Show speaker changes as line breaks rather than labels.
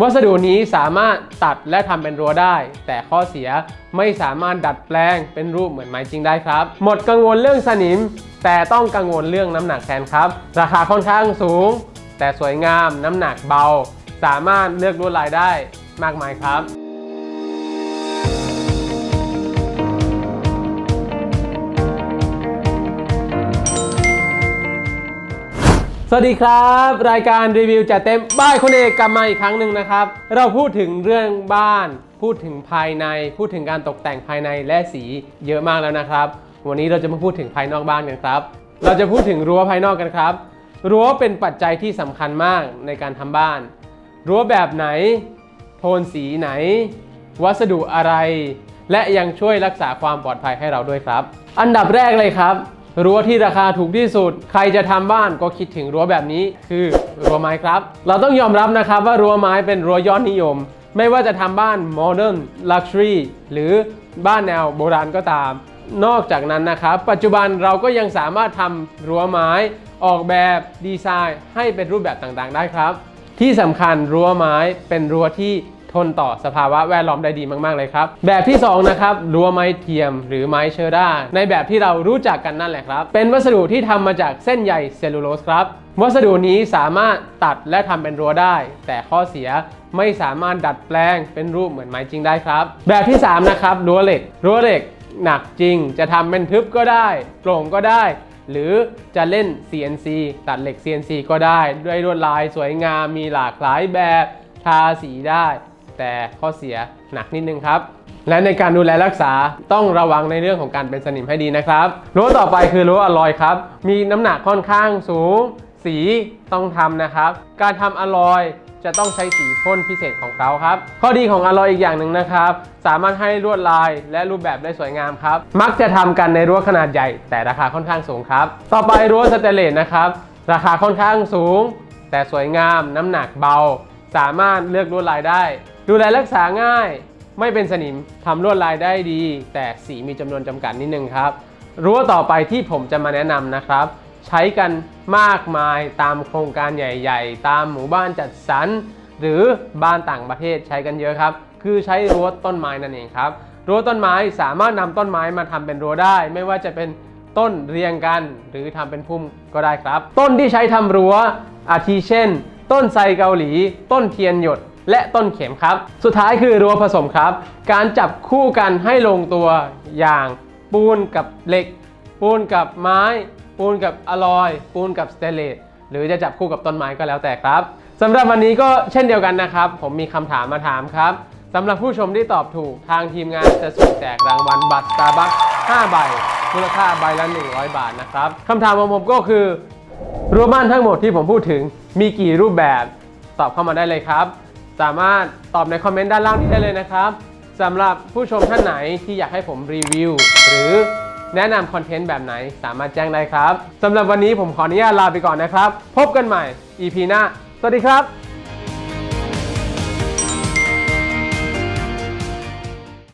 วัสดุนี้สามารถตัดและทำเป็นรั้วได้ แต่ข้อเสียไม่สามารถดัดแปลงเป็นรูปเหมือนไม้จริงได้ครับ หมดกังวลเรื่องสนิม แต่ต้องกังวลเรื่องน้ำหนักแทนครับ ราคาค่อนข้างสูง แต่สวยงามน้ำหนักเบา สามารถเลือกลวดลายได้มากมายครับ สวัสดีครับ รายการรีวิวจัดเต็มบ้านคุณเอกกลับมาอีกครั้งหนึ่งนะครับ เราพูดถึงเรื่องบ้าน พูดถึงภายใน พูดถึงการตกแต่งภายในและสีเยอะมากแล้วนะครับ วันนี้เราจะมาพูดถึงภายนอกบ้านกันครับ เราจะพูดถึงรั้วภายนอกกันครับ รั้วเป็นปัจจัยที่สำคัญมากในการทำบ้าน รั้วแบบไหน โทนสีไหน วัสดุอะไร และยังช่วยรักษาความปลอดภัยให้เราด้วยครับ อันดับแรกเลยครับ รั้วที่ราคาถูกที่สุด ใครจะทำบ้านก็คิดถึงรั้วแบบนี้ คือรั้วไม้ครับ เราต้องยอมรับนะครับว่ารั้วไม้เป็นรั้วยอดนิยม ไม่ว่าจะทำบ้านโมเดิร์นลักชัวรี่หรือบ้านแนวโบราณก็ตาม นอกจากนั้นนะครับ ปัจจุบันเราก็ยังสามารถทำรั้วไม้ออกแบบดีไซน์ให้เป็นรูปแบบต่างๆ ได้ครับ ที่สำคัญรั้วไม้เป็นรั้วที่ ทนต่อสภาวะแวดล้อมได้ดีมาก ๆ เลยครับ แบบที่ 2 นะครับรั้วไม้เทียมหรือไม้เชอร่าในแบบที่เรารู้จักกันนั่นแหละครับ เป็นวัสดุที่ทำมาจากเส้นใยเซลลูโลสครับ วัสดุนี้สามารถตัดและทำเป็นรั้วได้ แต่ข้อเสียไม่สามารถดัดแปลงเป็นรูปเหมือนไม้จริงได้ครับ แบบที่ 3 นะครับรั้วเหล็กรั้วเหล็กหนักจริง จะทำเป็นทึบก็ได้โปร่งก็ได้หรือจะเล่น CNC ตัดเหล็ก CNC ก็ได้ ด้วยลวดลายสวยงามมีหลากหลายแบบ ทาสีได้ แต่ข้อเสียหนักนิดนึงครับ และในการดูแลรักษาต้องระวังในเรื่องของการเป็นสนิมให้ดีนะครับรั้วต่อไปคือรั้วอลอยครับ มีน้ำหนักค่อนข้างสูง สีต้องทำนะครับ การทำอลอยจะต้องใช้สีพ่นพิเศษของเขาครับ ข้อดีของอลอยอีกอย่างหนึ่งนะครับ สามารถให้ลวดลายและรูปแบบได้สวยงามครับ มักจะทำกันในรั้วขนาดใหญ่ แต่ราคาค่อนข้างสูงครับ ต่อไปรั้วสเตเลสนะครับ ราคาค่อนข้างสูง แต่สวยงาม น้ำหนักเบา สามารถเลือกลวดลายได้ ดูแลรักษาง่ายไม่เป็นสนิมทำลวดลายได้ดี แต่สีมีจำนวนจำกัดนิดนึงครับ รั้วต่อไปที่ผมจะมาแนะนำนะครับ ใช้กันมากมายตามโครงการใหญ่ ๆ ตามหมู่บ้านจัดสรรหรือบ้านต่างประเทศใช้กันเยอะครับ คือใช้รั้วต้นไม้นั่นเองครับ รั้วต้นไม้สามารถนำต้นไม้มาทำเป็นรั้วได้ ไม่ว่าจะเป็นต้นเรียงกันหรือทำเป็นพุ่มก็ได้ครับ ต้นที่ใช้ทำรั้วอาทิเช่น ต้นไทรเกาหลี ต้นเทียนหยด และต้นเข็มครับ สุดท้ายคือรั้วผสมครับ การจับคู่กันให้ลงตัวอย่างปูนกับเหล็ก ปูนกับไม้ ปูนกับอลอย ปูนกับสเตเลสหรือจะจับคู่กับต้นไม้ก็แล้วแต่ครับสำหรับวันนี้ก็เช่นเดียวกันนะครับ ผมมีคำถามมาถามครับสำหรับผู้ชมที่ตอบถูกทางทีมงานจะสุ่มแจกรางวัลบัตร Starbucks 5ใบมูลค่าใบละ 100 บาทนะครับคำถามของผมก็คือรั้วบ้านทั้งหมดที่ผมพูดถึงมีกี่รูปแบบตอบเข้ามาได้เลยครับ สามารถตอบในคอมเมนต์ด้านล่างนี้ได้เลยนะครับสำหรับผู้ชมท่านไหนที่อยากให้ผมรีวิว หรือแนะนำคอนเทนต์แบบไหนสามารถแจ้งได้ครับสำหรับวันนี้ผมขออนุญาตลาไปก่อนนะครับ พบกันใหม่ EP หน้า สวัสดีครับ